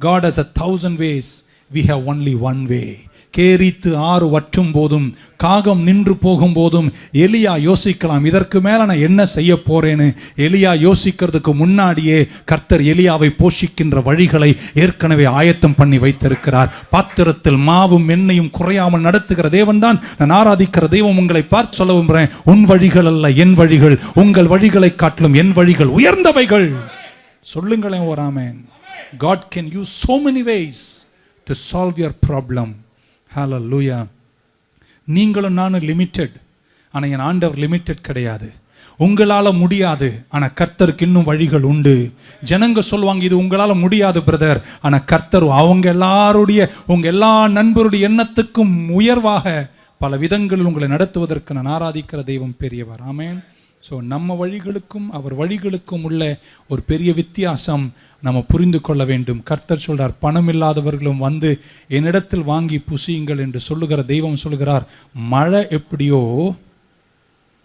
God has a thousand ways we have only one way கேரித்து ஆறு வற்றும் போதும் காகம் நின்று போகும் போதும் எலியா யோசிக்கலாம். இதற்கு மேல நான் என்ன செய்ய போறேன்னு எலியா யோசிக்கிறதுக்கு முன்னாடியே கர்த்தர் எலியாவை போஷிக்கின்ற வழிகளை ஏற்கனவே ஆயத்தம் பண்ணி வைத்திருக்கிறார். பாத்திரத்தில் மாவும் எண்ணெயும் குறையாமல் நடத்துகிற தேவன் தான் நான் ஆராதிக்கிற தெய்வம் உங்களை பார்த்து சொல்ல விரும்புகிறேன். உன் வழிகள் அல்ல என் வழிகள். உங்கள் வழிகளை காட்டிலும் என் வழிகள் உயர்ந்தவைகள். சொல்லுங்களேன் ஓராமேன் God can use so many ways to solve your problem. Hallelujah. நீங்களும் நானும் லிமிட்டெட் ஆனால் என் ஆண்டவர் லிமிட்டெட் கிடையாது. உங்களால் முடியாது. ஆனால் கர்த்தருக்கு இன்னும் வழிகள் உண்டு. ஜனங்க சொல்லுவாங்க இது உங்களால் முடியாது பிரதர் ஆனால் கர்த்தர் அவங்க எல்லாருடைய உங்கள் எல்லா நண்பருடைய எண்ணத்துக்கும் உயர்வாக பல விதங்களில் உங்களை நடத்துவதற்கு நான் ஆராதிக்கிற தெய்வம் பெரியவர். ஆமேன் ஸோ நம்ம வழிகளுக்கும் அவர் வழிகளுக்கும் உள்ள ஒரு பெரிய வித்தியாசம் நம்ம புரிந்து கொள்ள வேண்டும். கர்த்தர் சொல்கிறார் பணம் இல்லாதவர்களும் வந்து என்னிடத்தில் வாங்கி புசியுங்கள் என்று சொல்லுகிற தெய்வம் சொல்லுகிறார் மழை எப்படியோ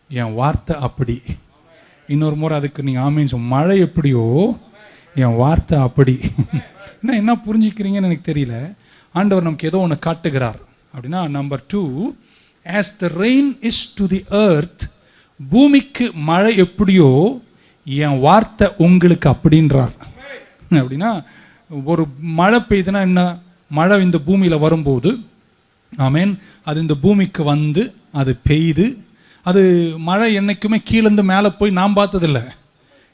என் வார்த்தை அப்படி. இன்னொரு முறை அதுக்கு நீங்கள் ஆமீன் சொல் மழை எப்படியோ என் வார்த்தை அப்படி. என்ன என்ன புரிஞ்சுக்கிறீங்கன்னு எனக்கு தெரியல. ஆண்டவர் நமக்கு ஏதோ ஒன்று காட்டுகிறார். அப்படின்னா number two as the rain is to the earth பூமிக்கு மழை எப்படியோ என் வார்த்தை உங்களுக்கு அப்படின்றார். அப்படின்னா ஒரு மழை பெய்யுதுன்னா என்ன? மழை இந்த பூமியில் வரும்போது ஆமென் அது இந்த பூமிக்கு வந்து அது பெய்து அது மழை என்றைக்குமே கீழேருந்து மேலே போய் நான் பார்த்ததில்ல.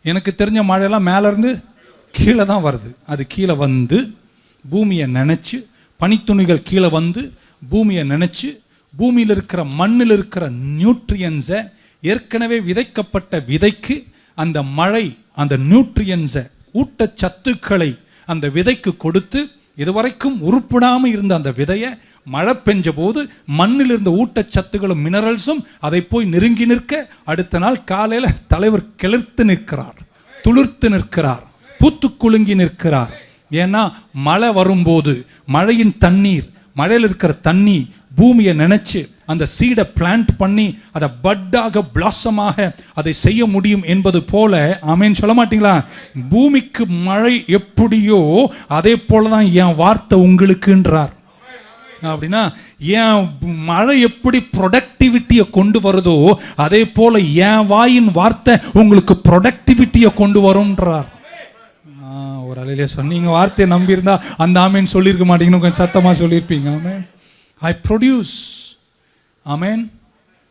எனக்கு தெரிஞ்ச மழையெல்லாம் மேலேருந்து கீழே தான் வருது. அது கீழே வந்து பூமியை நினச்சி பனித்துணிகள் கீழே வந்து பூமியை நினச்சி பூமியில் இருக்கிற மண்ணில் இருக்கிற நியூட்ரியன்ஸை ஏற்கனவே விதைக்கப்பட்ட விதைக்கு அந்த மழை அந்த நியூட்ரியன்ஸை ஊட்டச்சத்துக்களை அந்த விதைக்கு கொடுத்து இதுவரைக்கும் உருப்பிடாமல் இருந்த அந்த விதையை மழை பெஞ்ச போது மண்ணில் இருந்த ஊட்டச்சத்துகளும் மினரல்ஸும் அதை போய் நெருங்கி நிற்க அடுத்த நாள் காலையில் தலைவர் கிளர்த்து நிற்கிறார் துளிர்த்து நிற்கிறார் பூத்து குலுங்கி நிற்கிறார். ஏன்னா மழை வரும்போது மழையின் தண்ணீர் மழையில் இருக்கிற தண்ணி பூமியை நினச்சி அந்த சீடை பிளான்ட் பண்ணி அதை பட்டாக பிளாசமாக அதை செய்ய முடியும் என்பது போல ஆமேன்னு சொல்ல மாட்டீங்களா? பூமிக்கு மழை எப்படியோ அதே போல தான் என் வார்த்தை உங்களுக்குன்றார். அப்படின்னா என் மழை எப்படி ப்ரொடக்டிவிட்டியை கொண்டு வருதோ அதே போல என் வாயின் வார்த்தை உங்களுக்கு ப்ரொடக்டிவிட்டியை கொண்டு வரும்ன்றார். ஒரு அலையிலே சொன்னீங்க. வார்த்தையை நம்பியிருந்தா அந்த ஆமேன்னு சொல்லியிருக்க மாட்டீங்கன்னு கொஞ்சம் சத்தமாக சொல்லியிருப்பீங்க. ஆமேன். ஐ ப்ரொடியூஸ் அமேன்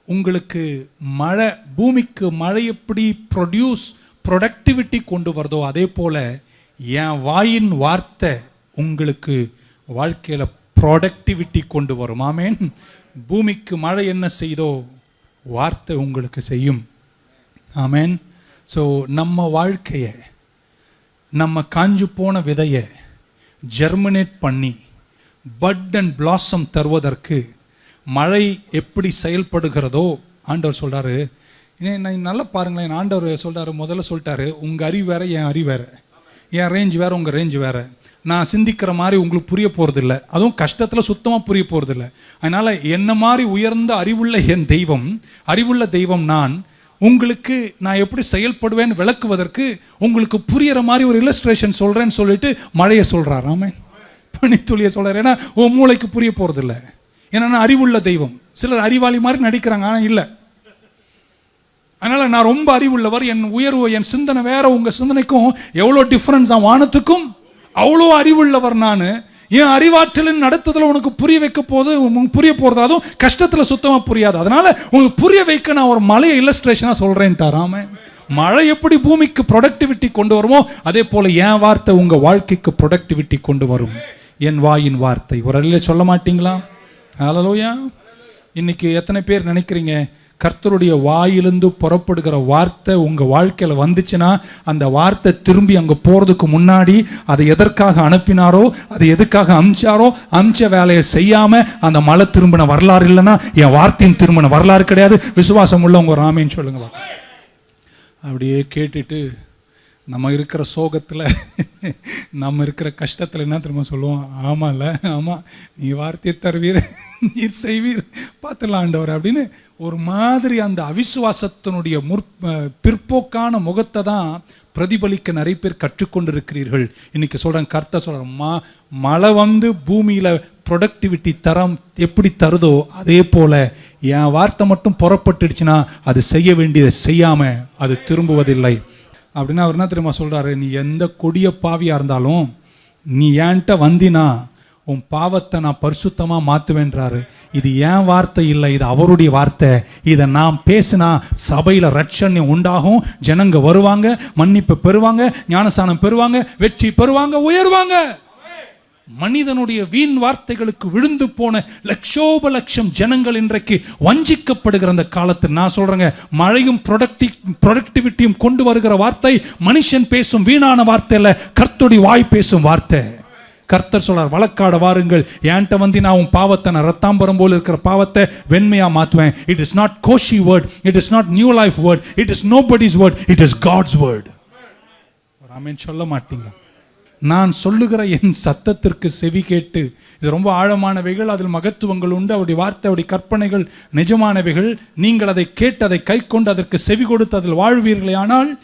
உங்களுக்கு மழை பூமிக்கு மழை எப்படி ப்ரொடியூஸ் ப்ரொடக்டிவிட்டி கொண்டு வருதோ அதே போல் என் வாயின் வார்த்தை உங்களுக்கு வாழ்க்கையில் ப்ரொடக்டிவிட்டி கொண்டு வரும். ஆமேன் பூமிக்கு மழை என்ன செய்தோ வார்த்தை உங்களுக்கு செய்யும். ஆமேன் ஸோ நம்ம வாழ்க்கையை நம்ம காஞ்சு போன விதையை ஜெர்மினேட் பண்ணி பட் அண்ட் பிளாசம் தருவதற்கு மழை எப்படி செயல்படுகிறதோ ஆண்டவர் சொல்கிறாரு இன்னும் நான் நல்லா பாருங்களேன் ஆண்டவர் சொல்கிறாரு முதல்ல சொல்லிட்டாரு உங்கள் அறிவு வேறு என் அறிவு வேறு. என் ரேஞ்ச் வேறு உங்கள் ரேஞ்ச் வேறு. நான் சிந்திக்கிற மாதிரி உங்களுக்கு புரிய போகிறதில்ல அதுவும் கஷ்டத்தில் சுத்தமாக புரிய போகிறதில்ல அதனால் என்ன மாதிரி உயர்ந்த அறிவுள்ள என் தெய்வம் அறிவுள்ள தெய்வம் நான் உங்களுக்கு நான் எப்படி செயல்படுவேன் விளக்குவதற்கு உங்களுக்கு புரியிற மாதிரி ஒரு இல்லஸ்ட்ரேஷன் சொல்கிறேன்னு சொல்லிட்டு மழையை சொல்றார். ஆமே பனித்துளியை சொல்கிறார் ஏன்னா உன் மூளைக்கு புரிய போகிறதில்ல ஏன்னா அறிவுள்ள தெய்வம். சிலர் அறிவாளி மாதிரி நடிக்கிறாங்க ஆனால் இல்லை. அதனால் நான் ரொம்ப அறிவுள்ளவர் என் உயர்வு என் சிந்தனை வேற உங்கள் சிந்தனைக்கும் எவ்வளோ டிஃப்ரென்ஸ் தான் வானத்துக்கும் அவ்வளோ அறிவுள்ளவர் நான். என் அறிவாற்றலின் நடத்துதல உனக்கு புரிய வைக்க போது உங்களுக்கு புரிய போறது அதுவும் சுத்தமாக புரியாது. அதனால் உங்களுக்கு புரிய வைக்க நான் ஒரு மலையை இல்லஸ்ட்ரேஷனாக சொல்றேன்ட்டார். மழை எப்படி பூமிக்கு ப்ரொடக்டிவிட்டி கொண்டு வருமோ அதே போல் என் வார்த்தை உங்கள் வாழ்க்கைக்கு ப்ரொடக்டிவிட்டி கொண்டு வரும். என் வாயின் வார்த்தை. ஒரு சொல்ல மாட்டீங்களா? ஹலலோயா இன்னைக்கு எத்தனை பேர் நினைக்கிறீங்க? கர்த்தருடைய வாயிலிருந்து புறப்படுகிற வார்த்தை உங்கள் வாழ்க்கையில் வந்துச்சுன்னா அந்த வார்த்தை திரும்பி அங்கே போகிறதுக்கு முன்னாடி அதை எதற்காக அனுப்பினாரோ அதை எதுக்காக அமிச்சாரோ அமிச்ச வேலையை செய்யாமல் அந்த மலை திரும்பின வரலாறு இல்லைன்னா என் வார்த்தையின் திரும்பின வரலாறு கிடையாது. விசுவாசம் உள்ளவங்க ராமேன்னு சொல்லுங்களா அப்படியே கேட்டுட்டு நம்ம இருக்கிற சோகத்தில் நம்ம இருக்கிற கஷ்டத்தில் என்ன திரும்ப சொல்லுவோம்? ஆமாம்ல ஆமாம் நீ வார்த்தையை தருவீர் நீர் செய்வீர் பார்த்துடலாம் ஆண்டவர் அப்படின்னு ஒரு மாதிரி அந்த அவிசுவாசத்தினுடைய முற் பிற்போக்கான முகத்தை தான் பிரதிபலிக்க நிறைய பேர் கற்றுக்கொண்டிருக்கிறீர்கள். இன்னைக்கு சொல்கிறேன் கர்த்தர் சொல்கிறேன் மா மழை வந்து பூமியில் ப்ரொடக்டிவிட்டி தரம் எப்படி தருதோ அதே போல் என் வார்த்தை மட்டும் புறப்பட்டுடுச்சுன்னா அது செய்ய வேண்டியதை செய்யாமல் அது திரும்புவதில்லை. அப்படின்னா அவர் என்ன தெரியுமா சொல்கிறாரு நீ எந்த கொடிய பாவியாக இருந்தாலும் நீ ஏன்ட்ட வந்தினா உன் பாவத்தை நான் பரிசுத்தமாக மாற்றுவேன்றாரு இது ஏன் வார்த்தை இல்லை? இது அவருடைய வார்த்தை. இதை நான் பேசினா சபையில் ரட்சணை உண்டாகும். ஜனங்க வருவாங்க மன்னிப்பு பெறுவாங்க ஞானசானம் பெறுவாங்க வெற்றி பெறுவாங்க உயர்வாங்க. மனிதனுடைய வீண் வார்த்தைகளுக்கு விழுந்து போன லட்சோப லட்சம் ஜனங்கள் இன்றைக்கு வஞ்சிக்கப்படுகிற அந்த காலத்தில் நான் சொல்றேங்க மழையும் ப்ரொடக்டி ப்ரொடக்டிவிட்டியும் கொண்டு வருகிற வார்த்தை மனுஷன் பேசும் வீணான வார்த்தை இல்லை கர்த்தொடி வாய் பேசும் வார்த்தை. கர்த்தர் சொல்றார் வழக்காட வாருங்கள் என்கிட்ட வந்து நான் உன் பாவத்தை நான் ரத்தாம்பரம் போல இருக்கிற பாவத்தை வெண்மையா மாத்துவேன் it is not Koshy word it is not new life word it is nobody's word it is God's word சொல்ல மாட்டீங்களா? நான் சொல்லுகிற என் சத்தத்திற்கு செவி கேட்டு இது ரொம்ப ஆழமானவைகள் அதில் மகத்துவங்கள் உண்டு அவருடைய வார்த்தை அவருடைய கற்பனைகள் நிஜமானவைகள். நீங்கள் அதை கேட்டு அதை கை கொண்டு அதற்கு செவி கொடுத்து அதில் வாழ்வீர்களே ஆனால்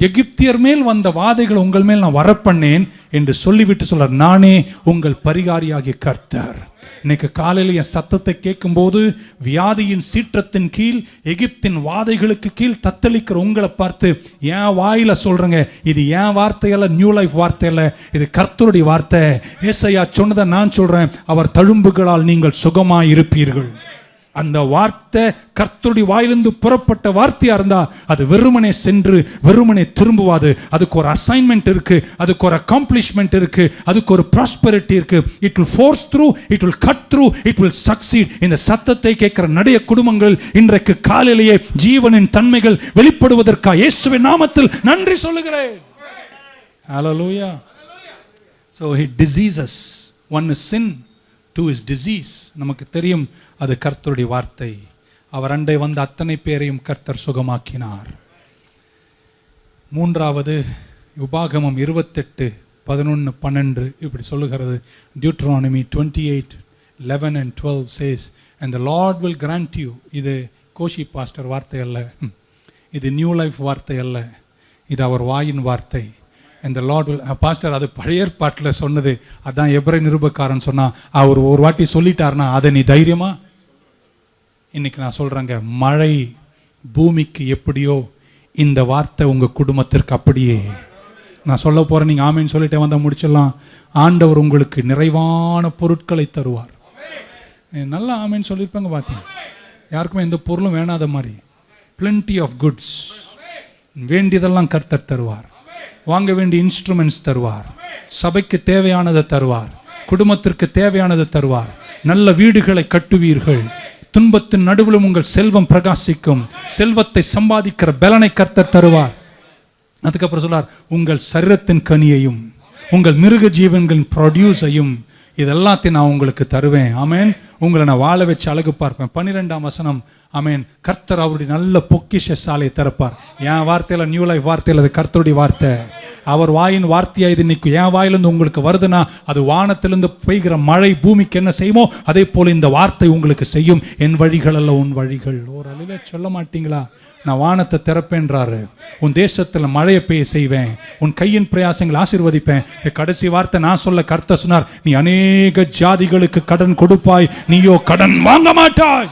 எகிப்தியர் மேல் வந்த வாதைகள் உங்கள் மேல் நான் வரப்பண்ணேன் என்று சொல்லிவிட்டு சொல்றார் நானே உங்கள் பரிகாரியாகிய கர்த்தர். இன்னைக்கு காலையில் என் சத்தத்தை கேட்கும்போது வியாதியின் சீற்றத்தின் கீழ் எகிப்தின் வாதைகளுக்கு கீழ் தத்தளிக்கிற உங்களை பார்த்து என் வாயில சொல்றேங்க. இது என் வார்த்தையல்ல நியூ லைஃப் வார்த்தையல்ல. இது கர்த்தருடைய வார்த்தை. ஏசையா சொன்னதை நான் சொல்றேன். அவர் தழும்புகளால் நீங்கள் சுகமாக இருப்பீர்கள் அந்த வார்த்தை கர்த்தருடைய வாயிலிருந்து புறப்பட்ட வார்த்தையா இருந்தா அது வெறுமனே சென்று வெறுமனே திரும்புவாது. அதுக்கு ஒரு அசைன்மெண்ட் இருக்கு அதுக்கு ஒரு அக்காம்ப்ளிஷ்மெண்ட் இருக்கு அதுக்கு ஒரு ப்ராஸ்பரிட்டி இருக்கு. It will force through it will cut through it will succeed இந்த சத்தத்தை கேட்கிற நடைய குடும்பங்கள் இன்றைக்கு காலையிலேயே ஜீவனின் தன்மைகள் வெளிப்படுவதற்காக இயேசுவின் நாமத்தில் நன்றி சொல்லுகிறேன். ஹalleluya so it diseases. One is sin two is disease. நமக்கு தெரியும் அது கர்த்தருடைய வார்த்தை. அவர் அண்டை வந்த அத்தனை பேரையும் கர்த்தர் சுகமாக்கினார். மூன்றாவது உபாகமம் இருபத்தெட்டு பதினொன்று பன்னெண்டு இப்படி சொல்லுகிறது. Deuteronomy twenty eight eleven and twelve says and the lord will grant you இது கோஷி பாஸ்டர் வார்த்தை அல்ல. இது நியூ லைஃப் வார்த்தை அல்ல. இது அவர் வாயின் வார்த்தை. இந்த லார்ட் வில் பாஸ்டர் அது பழைய ஏற்பாட்டில் சொன்னது. அதான் எப்ரை நிருபக்காரன் சொன்னால் அவர் ஒரு வாட்டி சொல்லிட்டாருன்னா அதை நீ தைரியமாக இன்னைக்கு நான் சொல்கிறேங்க மழை பூமிக்கு எப்படியோ இந்த வார்த்தை உங்கள் குடும்பத்திற்கு அப்படியே. நான் சொல்ல போகிறேன் நீங்கள் ஆமைன்னு சொல்லிட்டே வந்தால் முடிச்சிடலாம். ஆண்டவர் உங்களுக்கு நிறைவான பொருட்களை தருவார். நல்லா ஆமைன்னு சொல்லியிருப்பாங்க பார்த்தீங்க யாருக்குமே எந்த பொருளும் வேணாத மாதிரி. பிளென்டி ஆஃப் குட்ஸ் வேண்டியதெல்லாம் கர்த்தர் தருவார். வாங்க வேண்டிய இன்ஸ்ட்ருமெண்ட்ஸ் தருவார். சபைக்கு தேவையானதை தருவார். குடும்பத்திற்கு தேவையானதை தருவார். நல்ல வீடுகளை கட்டுவீர்கள். துன்பத்தின் நடுவிலும் உங்கள் செல்வம் பிரகாசிக்கும். செல்வத்தை சம்பாதிக்கிற பலனை கர்த்தர் தருவார். அதுக்கப்புறம் சொல்லார் உங்கள் சரீரத்தின் கனியையும் உங்கள் மிருக ஜீவன்களின் ப்ரொடியூஸையும் இதெல்லாத்தையும் நான் உங்களுக்கு தருவேன். ஆமேன். உங்களை நான் வாழ வச்சு அழகு பார்ப்பேன். பன்னிரெண்டாம் வசனம் ஆமேன். கர்த்தர் அவருடைய நல்ல பொக்கிஷ சாலையை திறப்பார். என் வார்த்தையில் நியூ லைஃப் வார்த்தையில் அது கர்த்தருடைய வார்த்தை. அவர் வாயின் வார்த்தையாக இது இன்னைக்கு என் வாயிலிருந்து உங்களுக்கு வருதுன்னா அது வானத்திலிருந்து பெய்கிற மழை பூமிக்கு என்ன செய்யுமோ அதே போல் இந்த வார்த்தை உங்களுக்கு செய்யும். என் வழிகள் அல்ல உன் வழிகள். ஒரு அழில சொல்ல மாட்டீங்களா? நான் வானத்தை திறப்பேன்றாரு. உன் தேசத்தில் மழையை பெய்ய செய்வேன். உன் கையின் பிரயாசங்களை ஆசிர்வதிப்பேன். இந்த கடைசி வார்த்தை நான் சொல்ல கர்த்த சொன்னார் நீ அநேக ஜாதிகளுக்கு கடன் கொடுப்பாய். நீயோ கடன் வாங்க மாட்டாய்.